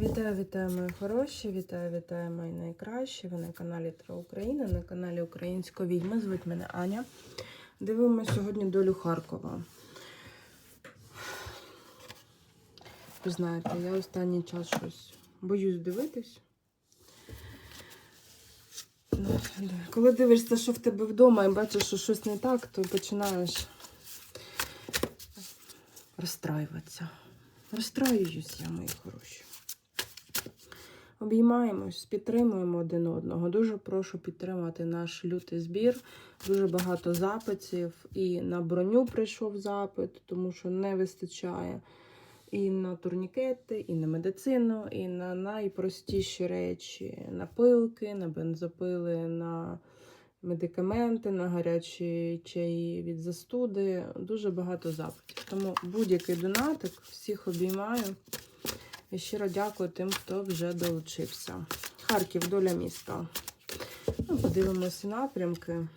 Вітаю, вітаю, мої хороші! Вітаю, вітаю, мої найкращі. Ви на каналі Тра Україна, на каналі Української відьми. Звуть мене Аня. Дивимося сьогодні долю Харкова. Ви знаєте, я останній час щось боюсь дивитись. Коли дивишся, що в тебе вдома і бачиш, що щось не так, то починаєш розстраюватися. Розстраююсь я, мої хороші. Обіймаємось, підтримуємо один одного. Дуже прошу підтримати наш лютий збір. Дуже багато запитів. І на броню прийшов запит, тому що не вистачає. І на турнікети, і на медицину, і на найпростіші речі: на пилки, на бензопили, на медикаменти, на гарячі чаї від застуди. Дуже багато запитів. Тому будь-який донатик, всіх обіймаю. І щиро дякую тим, хто вже долучився. Харків, доля міста. Ну, подивимося напрямки.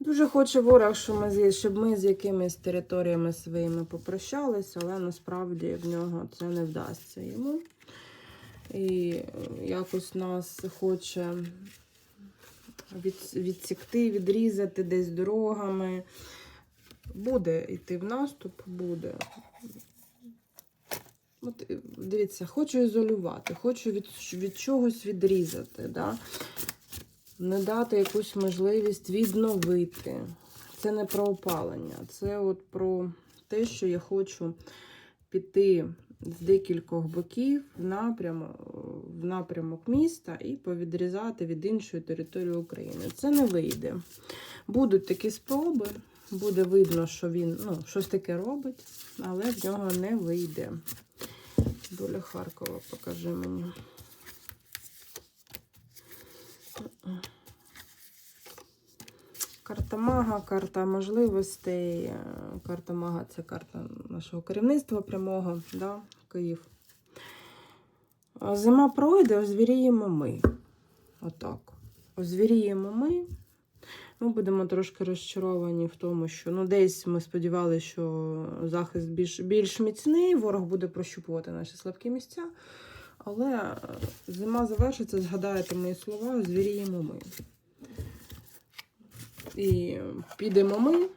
Дуже хоче ворог, щоб ми, щоб ми з якимись територіями своїми попрощалися, але насправді в нього це не вдасться йому. І якось нас хоче від, відсікти, відрізати десь дорогами. Буде йти в наступ, буде. От, е, дивіться, хочу ізолювати, хочу від, від чогось відрізати. Да? Не дати якусь можливість відновити. Це не про опалення, це от про те, що я хочу піти з декількох боків в напрямок, в напрямок міста і повідрізати від іншої території України. Це не вийде. Будуть такі спроби, буде видно, що він ну, щось таке робить, але в нього не вийде. Доля Харкова, покажи мені. Карта мага, карта можливостей. е, Карта мага це карта нашого керівництва прямого, да, Київ. Зима пройде, озвіріємо ми. Отак. Озвіріємо ми. Ми будемо трошки розчаровані в тому, що ну, десь ми сподівалися, що захист більш, більш міцний, ворог буде прощупувати наші слабкі місця. Але е, зима завершиться, згадаєте мої слова, звіріємо ми. І підемо ми.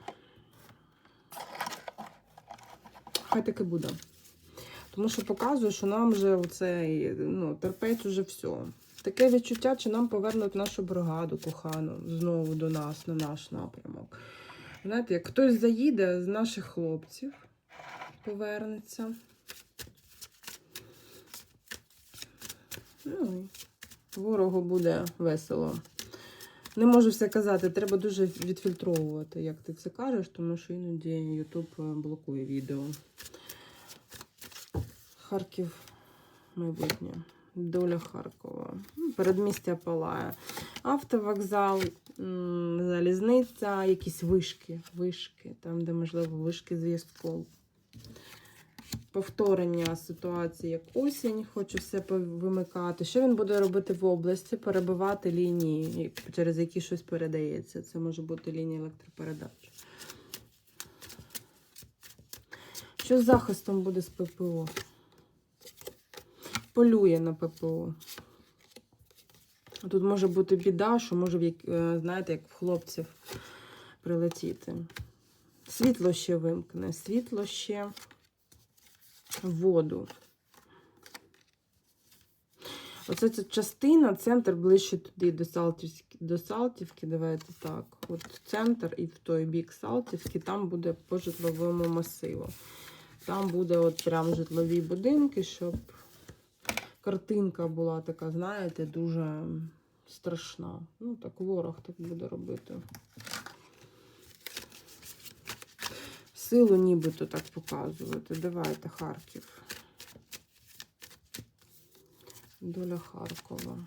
Хай таки буде. Тому що показує, що нам вже оцей, ну, терпець уже все. Таке відчуття, чи нам повернуть нашу бригаду кохану знову до нас, на наш напрямок. Знаєте, як хтось заїде з наших хлопців, повернеться. Ну, ворогу буде весело. Не можу все казати, треба дуже відфільтровувати, як ти це кажеш, тому що іноді YouTube блокує відео. Харків, майбутнє. Доля Харкова. Ну, Передмістя палає. Автовокзал, залізниця, якісь вишки, вишки, там, де, можливо, вишки зв'язку. Повторення ситуації, як осінь, хочу все вимикати. Що він буде робити в області? Перебивати лінії, через які щось передається. Це може бути лінія електропередач. Що з захистом буде з ППО? Полює на ППО. Тут може бути біда, що може, е, знаєте, як в хлопців прилетіти. Світло ще вимкне, світло ще воду. Оце ця частина, центр ближче туди до Салтівськи, до Салтівки. Давайте так. От центр і в той бік Салтівки, там буде по житловому масиву. Там буде от прям житлові будинки, щоб картинка була така, знаєте, дуже страшна. Ну, так ворог так буде робити. Силу нібито так показувати. Давайте Харків. Доля Харкова.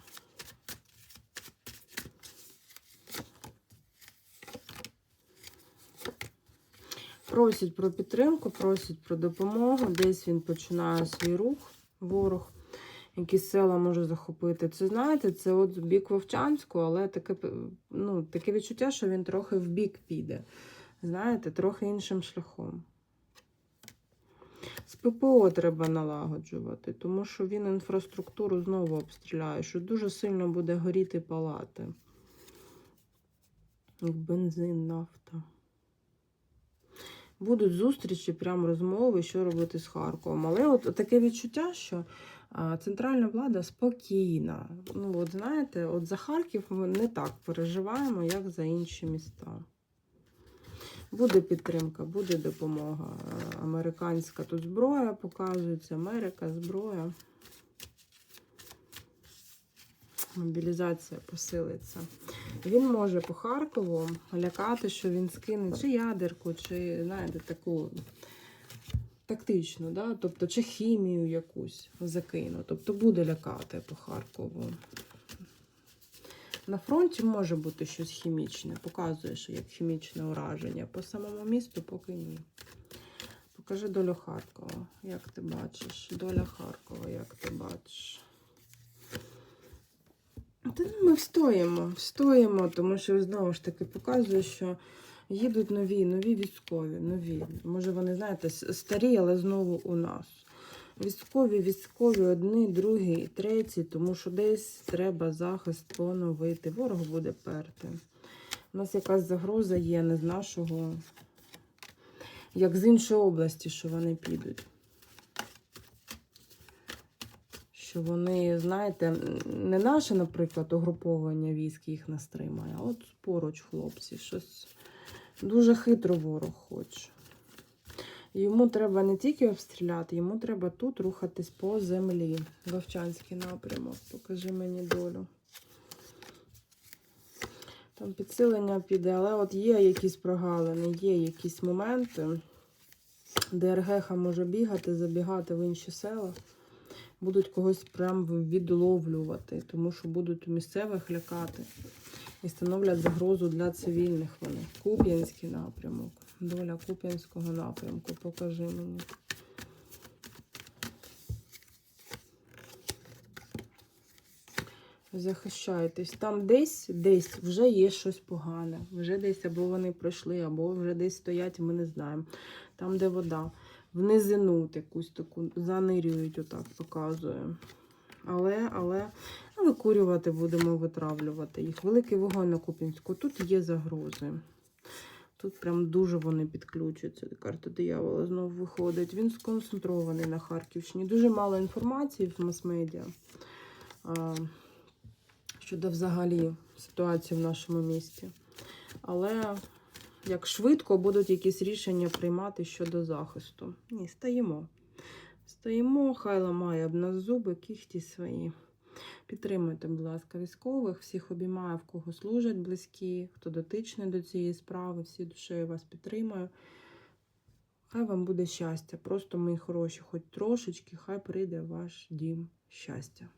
Просять про підтримку, просять про допомогу. Десь він починає свій рух, ворог. якісь села може захопити. Це знаєте, це от бік Вовчанську, але таке, ну, таке відчуття, що він трохи в бік піде. Знаєте, трохи іншим шляхом. З ППО треба налагоджувати, тому що він інфраструктуру знову обстріляє, що дуже сильно буде горіти палати. Як бензин, нафта. Будуть зустрічі, прям розмови, що робити з Харковом. Але от таке відчуття, що центральна влада спокійна. Ну, от знаєте, от за Харків ми не так переживаємо, як за інші міста. Буде підтримка, буде допомога. Американська тут зброя показується, Америка, зброя. Мобілізація посилиться. Він може по Харкову лякати, що він скине чи ядерку, чи, знаєте, таку тактичну, да? тобто, чи хімію якусь закину. Тобто буде лякати по Харкову. На фронті може бути щось хімічне, показує, що як хімічне ураження. По самому місту поки ні. Покажи долю Харкова, як ти бачиш. Доля Харкова, як ти бачиш. Та ну, ми встоїмо, встоїмо, тому що знову ж таки показує, що їдуть нові, нові військові, нові. Може, вони, знаєте, старі, але знову у нас. Військові, військові, одні, другі, і треті, тому що десь треба захист поновити. Ворог буде перти. У нас якась загроза є не з нашого, як з іншої області, що вони підуть. Що вони, знаєте, не наше, наприклад, угруповання військ їх не стримає, а от поруч хлопці, щось дуже хитро ворог хоче. Йому треба не тільки обстріляти, йому треба тут рухатись по землі. Вовчанський напрямок. Покажи мені долю. Там підсилення піде, але от є якісь прогалини, є якісь моменти, де РГХ може бігати, забігати в інші села. Будуть когось прям відловлювати, тому що будуть у місцевих лякати і становлять загрозу для цивільних вони. Куп'янський напрямок. Доля Куп'янського напрямку. Покажи мені. Захищайтесь. Там десь, десь вже є щось погане. Вже десь або вони пройшли, або вже десь стоять, ми не знаємо. Там, де вода. В низину якусь таку занирюють, отак показує. Але, але викурювати будемо, витравлювати їх. Великий вогонь на Купінську. Тут є загрози. Тут прям дуже вони підключаться. Карта диявола знову виходить. Він сконцентрований на Харківщині. Дуже мало інформації в мас-медіа щодо взагалі ситуації в нашому місті. Але як швидко будуть якісь рішення приймати щодо захисту. Ні, стоїмо. Стоїмо, хай ламає об нас зуби, кіхті свої. Підтримуйте, будь ласка, військових, всіх обіймаю, в кого служать близькі, хто дотичний до цієї справи, всі душею вас підтримую. Хай вам буде щастя. Просто мої хороші, хоч трошечки, хай прийде в ваш дім щастя.